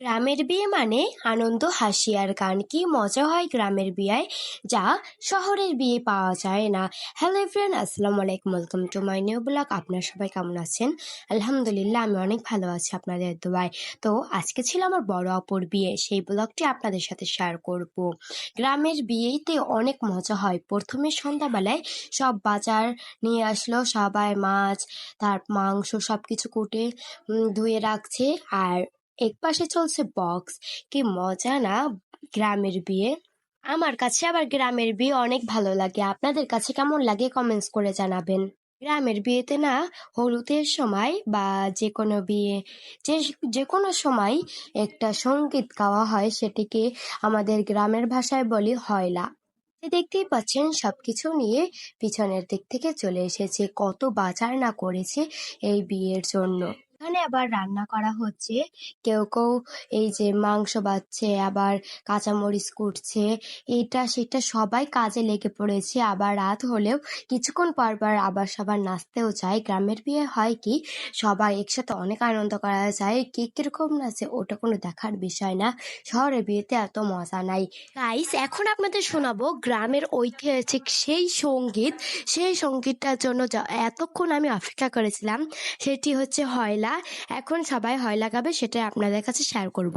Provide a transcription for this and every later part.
গ্রামের বিয়ে মানে আনন্দ, হাসি আর গান। কি মজা হয় গ্রামের বিয়ায়, যা শহরের বিয়ে পাওয়া যায় না। হ্যালো ফ্রেন্ড আসসালামু আলাইকুম। Welcome to my new blog আপনারা সবাই কেমন আছেন? আলহামদুলিল্লাহ, আমি অনেক ভালো আছি আপনাদের দোয়ায়। তো আজকে ছিল আমার বড় অপর বিয়ে, সেই ব্লগটি আপনাদের সাথে শেয়ার করব। গ্রামের বিয়েতে অনেক মজা হয়। প্রথমে সন্ধ্যাবেলায় সব বাজার নিয়ে আসলো, সবাই মাছ, তার মাংস সব কিছু কুটে ধুয়ে রাখছে। আর এক পাশে চলছে বক্স কি মজা না? গ্রামের বিয়ে। আমার কাছে আবার গ্রামের বিয়ে অনেক ভালো লাগে। আপনাদের কাছে কেমন লাগে কমেন্টস করে জানাবেন। গ্রামের বিয়েতে না, হলুদের সময় বা যে কোনো বিয়ে, যে যে কোনো সময় একটা সংগীত গাওয়া হয়, সেটিকে আমাদের গ্রামের ভাষায় বলি হয়লা। দেখতেই পাচ্ছেন, সবকিছু নিয়ে পিছনের দিক থেকে চলে এসেছে। কত বাজার না করেছে এই বিয়ের জন্য। এখানে আবার রান্না করা হচ্ছে। কেউ কেউ এই যে মাংস বাচ্ছে আবার কাঁচামরিচ কুটছে এটা সেটা সবাই কাজে লেগে পড়েছে। আবার রাত হলেও কিছুক্ষণ পর পর আবার সবার নাচতেও চায় গ্রামের বিয়ে হয় কি, সবাই একসাথে অনেক আনন্দ করা যায়। কে কীরকম নাচে ওটা কোনো দেখার বিষয় না। শহরের বিয়েতে এত মজা নাই। গাইস এখন আপনাদের শোনাবো গ্রামের ঐতিহাসিক সেই সংগীত। সেই সঙ্গীতটার জন্য এতক্ষণ আমি অপেক্ষা করেছিলাম। সেটি হচ্ছে হয়লা। এখন সবাই হয় লাগাবে সেটা আপনাদের কাছে শেয়ার করব।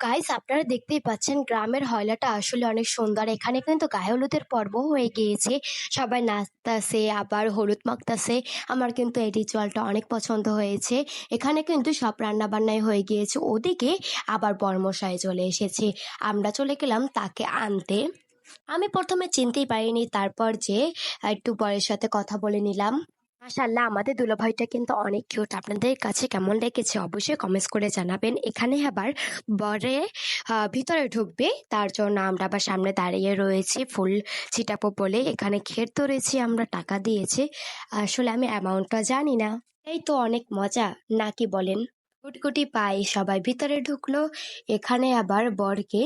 গাইস আপনারা দেখতেই পাচ্ছেন গ্রামের হয়লাটা আসলে অনেক সুন্দর। এখানে কিন্তু গায়ে হলুদের পর্ব হয়ে গিয়েছে। সবাই নাচতাছে, আবার হলুদ মাখতাছে। আমার কিন্তু এই রিচুয়ালটা অনেক পছন্দ হয়েছে। এখানে কিন্তু সব রান্না বান্নাই হয়ে গিয়েছে। ওদিকে আবার বর্মশায় চলে এসেছে। আমরা চলে গেলাম তাকে আনতে। আমি প্রথমে চিনতেই পারিনি, তারপর যে একটু বরের সাথে কথা বলে নিলাম। মাশাল্লাহ আমাদের দুলাভাইটা কিন্তু অনেক কিউট আপনাদের কাছে কেমন লেগেছে অবশ্যই কমেন্টস করে জানাবেন। এখানে আবার বরে ভিতরে ঢুকবে, তার জন্য আমরা আবার সামনে দাঁড়িয়ে রয়েছি, ফুল ছিটাবো বলে। এখানে ঘের ধরেছি, আমরা টাকা দিয়েছি। আসলে আমি অ্যামাউন্টটা জানি না। এই তো অনেক মজা নাকি বলেন? কুটকুটি পাই সবাই ভিতরে ঢুকলো। এখানে আবার বরকে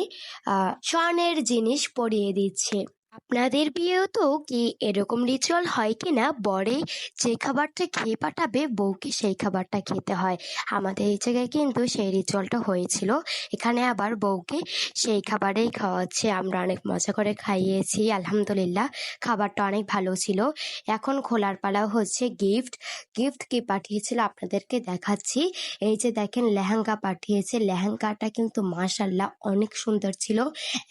স্বর্ণের জিনিস পরিয়ে দিচ্ছে। আপনাদের বিয়েও তো কি এরকম রিচুয়াল হয় কি না বরে যে খাবারটা খেয়ে পাঠাবে, বউকে সেই খাবারটা খেতে হয়। আমাদের এই জায়গায় কিন্তু সেই রিচুয়ালটা হয়েছিল। এখানে আবার বউকে সেই খাবারেই খাওয়াচ্ছে। আমরা অনেক মজা করে খাইয়েছি, আলহামদুলিল্লাহ। খাবারটা অনেক ভালো ছিল। এখন খোলার পালা হচ্ছে গিফট গিফট কি পাঠিয়েছিল আপনাদেরকে দেখাচ্ছি। এই যে দেখেন, লেহেঙ্গা পাঠিয়েছে। লেহেঙ্গাটা কিন্তু মাশাল্লাহ অনেক সুন্দর ছিল।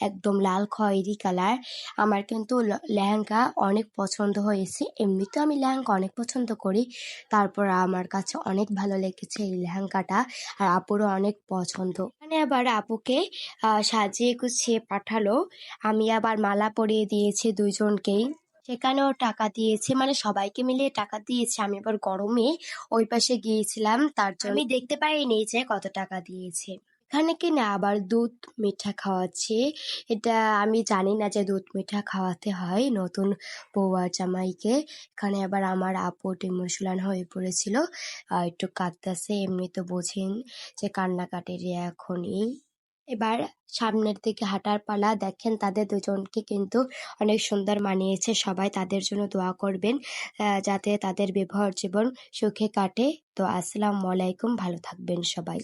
একদম লাল খয়েরি কালার। আমার কিন্তু ল- লেহেঙ্গা অনেক পছন্দ হয়েছে। এমনিতেও আমি লেহেঙ্গা অনেক পছন্দ করি। তারপর আমার কাছে অনেক ভালো লেগেছে এই লেহেঙ্গাটা, আর আপুরও অনেক পছন্দ। মানে আবার আপুকে সাজিয়ে গুছিয়ে পাঠালো। আমি আবার মালা পরিয়ে দিয়েছি দুইজনকেই। সেখানেও টাকা দিয়েছে মানে সবাইকে মিলিয়ে টাকা দিয়েছে। আমি আবার গরমে ওই পাশে গিয়েছিলাম, তার জন্য আমি দেখতে পাইনি যে কত টাকা দিয়েছে। এখানে কি না আবার দুধ মিঠা খাওয়াচ্ছে? এটা আমি জানি না যে দুধ মিঠা খাওয়াতে হয় নতুন আর জামাইকে। এখানে আবার আমার আপু ইমোশনাল হয়ে পড়েছিল। একটু কাঁদতেছে, এমনি তো বোঝেন যে কান্নাকাটির এখনই। এবার সামনের দিকে হাঁটার পালা, দেখেন তাদের দুজনকে কিন্তু অনেক সুন্দর মানিয়েছে সবাই, তাদের জন্য দোয়া করবেন যাতে তাদের ব্যবহার জীবন সুখে কাটে। তো আসসালামু আলাইকুম, ভালো থাকবেন সবাই।